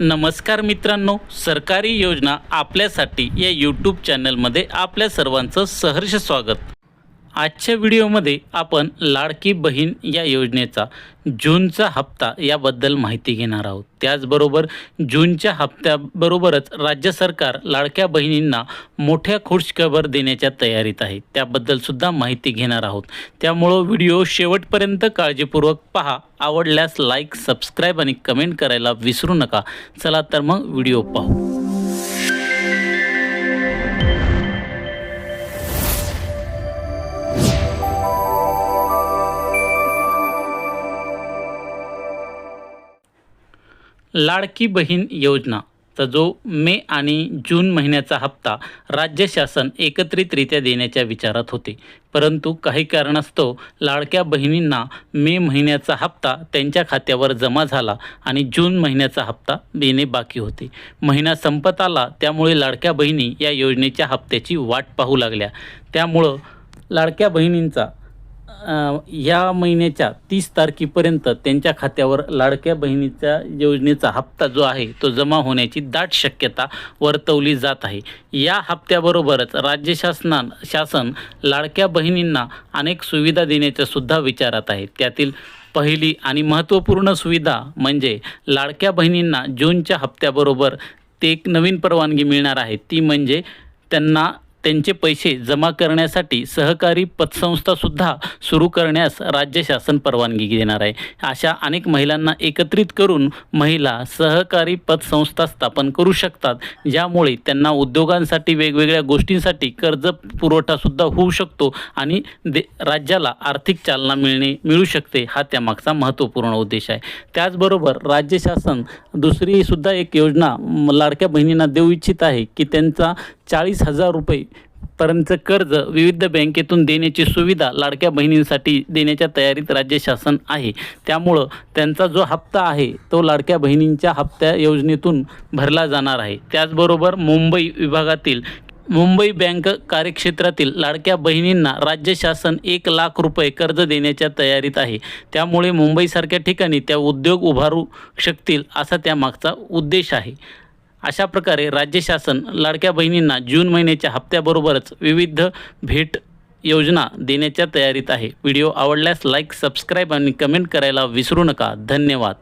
नमस्कार मित्रांनो सरकारी योजना आपल्यासाठी या यूट्यूब चॅनलमध्ये आपल्या सर्वांचं सहर्ष स्वागत. आजच्या व्हिडिओमध्ये आपण लाडकी बहीण या योजनेचा जूनचा हप्ता याबद्दल माहिती घेणार आहोत. त्याचबरोबर जूनच्या हप्त्याबरोबरच राज्य सरकार लाडक्या बहिणींना मोठ्या खुशखबर देण्याच्या तयारीत आहे. त्याबद्दलसुद्धा माहिती घेणार आहोत. त्यामुळं व्हिडिओ शेवटपर्यंत काळजीपूर्वक पहा. आवडल्यास लाईक सबस्क्राईब आणि कमेंट करायला विसरू नका. चला तर मग व्हिडिओ पाहू. लाडकी बहीण योजना. तर जो मे आणि जून महिन्याचा हप्ता राज्य शासन एकत्रितरित्या देण्याच्या विचारात होते. परंतु काही कारणास्तव लाडक्या बहिणींना मे महिन्याचा हप्ता त्यांच्या खात्यावर जमा झाला आणि जून महिन्याचा हप्ता देणे बाकी होते. महिना संपत आला त्यामुळे लाडक्या बहिणी या योजनेच्या हप्त्याची वाट पाहू लागल्या. त्यामुळं लाडक्या बहिणींचा या महिन्याच्या तीस तारखेपर्यंत त्यांच्या खात्यावर लाडक्या बहिणीच्या योजनेचा हप्ता जो आहे तो जमा होण्याची दाट शक्यता वर्तवली जात आहे. या हप्त्याबरोबरच राज्य शासनान शासन लाडक्या बहिणींना अनेक सुविधा देण्याच्या सुद्धा विचारात आहे त्यातील पहिली आणि महत्त्वपूर्ण सुविधा म्हणजे लाडक्या बहिणींना जूनच्या हप्त्याबरोबर ते एक नवीन परवानगी मिळणार आहे. ती म्हणजे त्यांना त्यांचे पैसे जमा करण्यासाठी सहकारी पतसंस्थासुद्धा सुरू करण्यास राज्य शासन परवानगी देणार आहे. अशा अनेक महिलांना एकत्रित करून महिला सहकारी पतसंस्था स्थापन करू शकतात. ज्यामुळे त्यांना उद्योगांसाठी वेगवेगळ्या गोष्टींसाठी कर्ज पुरवठासुद्धा होऊ शकतो आणि दे राज्याला आर्थिक चालना मिळणे मिळू शकते हा त्यामागचा महत्त्वपूर्ण उद्देश आहे. त्याचबरोबर राज्य शासन दुसरीसुद्धा एक योजना लाडक्या बहिणींना देऊ इच्छित आहे की त्यांचा चाळीस हजार रुपये पर्यंत कर्ज विविध बँकेतून देण्याची सुविधा लाडक्या बहिणींसाठी देण्याच्या तयारीत राज्य शासन आहे. त्यामुळं त्यांचा जो हप्ता आहे तो लाडक्या बहिणींच्या हप्त्या योजनेतून भरला जाणार आहे. त्याचबरोबर मुंबई विभागातील मुंबई बँक कार्यक्षेत्रातील लाडक्या बहिणींना राज्य शासन एक लाख रुपये कर्ज देण्याच्या तयारीत आहे. त्यामुळे मुंबईसारख्या ठिकाणी त्या उद्योग उभारू शकतील असा त्यामागचा उद्देश आहे. अशा प्रकारे राज्य शासन लाडक्या बहिणींना जून महिन्याच्या हप्त्याबरोबरच विविध भेट योजना देण्याच्या तयारीत आहे. व्हिडिओ आवडल्यास लाईक सबस्क्राईब आणि कमेंट करायला विसरू नका. धन्यवाद.